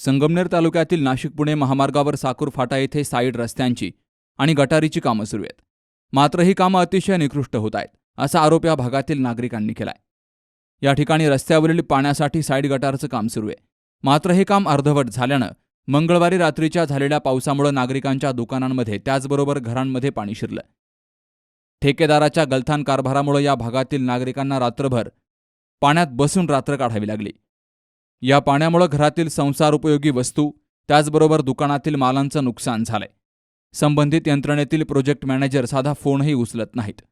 संगमनेर तालुक्यातील नाशिक पुणे महामार्गावर साकूर फाटा येथे साईड रस्त्यांची आणि गटारीची कामं सुरू आहेत. मात्र ही कामं अतिशय निकृष्ट होत आहेत असा आरोप या भागातील नागरिकांनी केलाय. या ठिकाणी रस्त्यावरील पाण्यासाठी साईड गटारचं काम सुरू आहे. मात्र हे काम अर्धवट झाल्यानं मंगळवारी रात्रीच्या झालेल्या पावसामुळे नागरिकांच्या दुकानांमध्ये त्याचबरोबर घरांमध्ये पाणी शिरलं. ठेकेदाराच्या गलथान कारभारामुळे या भागातील नागरिकांना रात्रभर पाण्यात बसून रात्र काढावी लागली. या पाण्यामुळे घरातील संसार उपयोगी वस्तू त्याचबरोबर दुकानातील मालांचं नुकसान झालंय. संबंधित यंत्रणेतील प्रोजेक्ट मॅनेजर साधा फोनही उचलत नाहीत.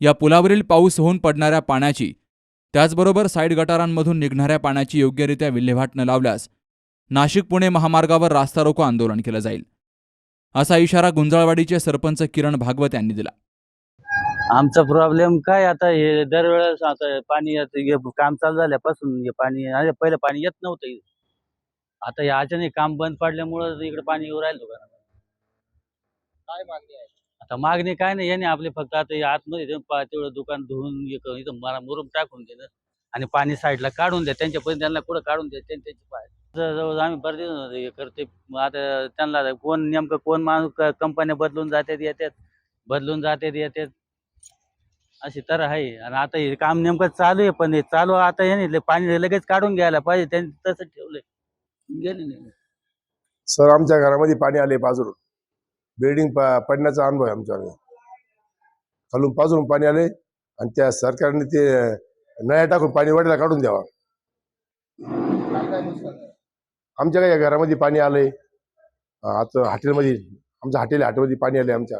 या पुलावरील पाऊस होऊन पडणाऱ्या पाण्याची त्याचबरोबर साईड गटारांमधून निघणाऱ्या पाण्याची योग्यरित्या विल्हेवाट न लावल्यास नाशिक पुणे महामार्गावर रास्ता रोको आंदोलन केलं जाईल. असा इशारा गुंजाळवाडीचे सरपंच किरण भागवत यांनी दिला. आमचा प्रॉब्लेम काय आता हे दरवेळेस आता पाणी हे काम चालू झाल्यापासून हे पाणी अरे पहिलं पाणी येत नव्हतं इथं. आता हे अचानक काम बंद पडल्यामुळं इकडे पाणी येऊ राहिलं काय मागणी आहे? आता मागणी काय नाही याने आपले फक्त आता हे आतमध्ये ते पा- तेवढं दुकान धुवून हे करून इथं मला मुरुम टाकून देणं आणि पाणी साईडला काढून द्या. त्यांच्यापर्यंत त्यांना कुठं काढून द्या? त्यांची पाय जवळजवळ आम्ही बरेच दिवस हे करते मग आता त्यांना आता कोण नेमकं कोण माणूस कंपन्या बदलून जातात येतात. बदलून जातात येतात. अशी तर आहे. आणि आता हे काम नेमकं चालू आहे पण हे चालू आता हे नाही पाणी लगेच काढून घ्यायला पाहिजे त्यांनी तसं ठेवलंय. गेले नाही. सर आमच्या घरामध्ये पाणी आले पाजरून बिल्डिंग प- पडण्याचा अनुभव आहे आमच्यावर खालून पाजरून पाणी आले आणि त्या सरकारने ते नळ्या टाकून पाणी वडीला काढून द्यावा. आमच्या काय आमच्या काही घरामध्ये पाणी आलंय. आता हॉटेलमध्ये आमच्या हॉटेल हॉटेलमध्ये पाणी आले आमच्या.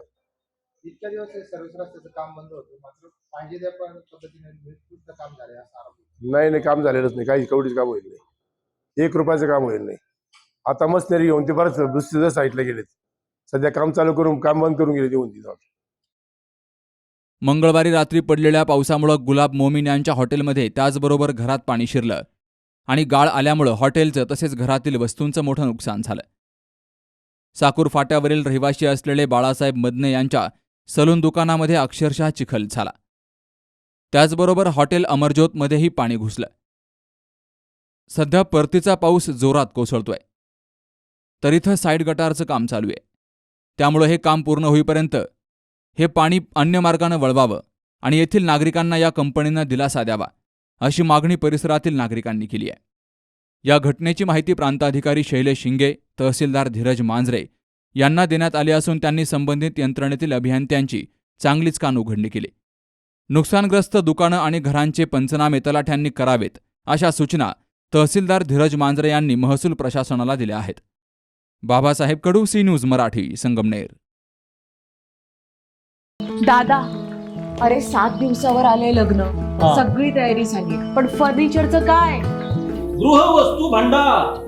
इतक्या दिवस हे सर्व्हिस रस्त्याचं काम बंद होतं. मात्र पाहिजे त्या पण पद्धतीने निकृष्ट काम झाले असा आरोप आहे. नाही नाही काम झालेलंच नाही. काही कवडीच काम होईल नाही. एक रुपयाचं काम होईल नाही. आता मशनरी घेऊन ते बरंच दुसऱ्या साईडला गेलेत. सध्या काम चालू करून काम बंद करून गेले देऊन तिथं. मंगळवारी रात्री पडलेल्या पावसामुळं गुलाब मोमीन यांच्या हॉटेलमध्ये त्याचबरोबर घरात पाणी शिरलं आणि गाळ आल्यामुळं हॉटेलचं तसेच घरातील वस्तूंचं मोठं नुकसान झालं. साकूर फाट्यावरील रहिवाशी असलेले बाळासाहेब मदने यांच्या सलून दुकानामध्ये अक्षरशः चिखल झाला. त्याचबरोबर हॉटेल अमरज्योतमध्येही पाणी घुसलं. सध्या परतीचा पाऊस जोरात कोसळतोय. तर इथं साईड गटारचं काम चालू आहे. त्यामुळं हे काम पूर्ण होईपर्यंत हे पाणी अन्य मार्गानं वळवावं आणि येथील नागरिकांना या कंपनीनं दिलासा द्यावा अशी मागणी परिसरातील नागरिकांनी केली आहे. या घटनेची माहिती प्रांताधिकारी शैलेश शिंगे तहसीलदार धीरज मांजरे यांना देण्यात आली असून त्यांनी संबंधित यंत्रणेतील अभियंत्यांची चांगलीच कान उघडणी केली. नुकसानग्रस्त दुकानं आणि घरांचे पंचनामे तलाठ्यांनी करावेत अशा सूचना तहसीलदार धीरज मांजरे यांनी महसूल प्रशासनाला दिल्या आहेत. Babasaheb Kadu C news Marathi Sangamner. दादा अरे सात दिवसावर आले लग्न. सगळी तयारी झाली पण फर्निचरचं काय? गृहवस्तू भांडार.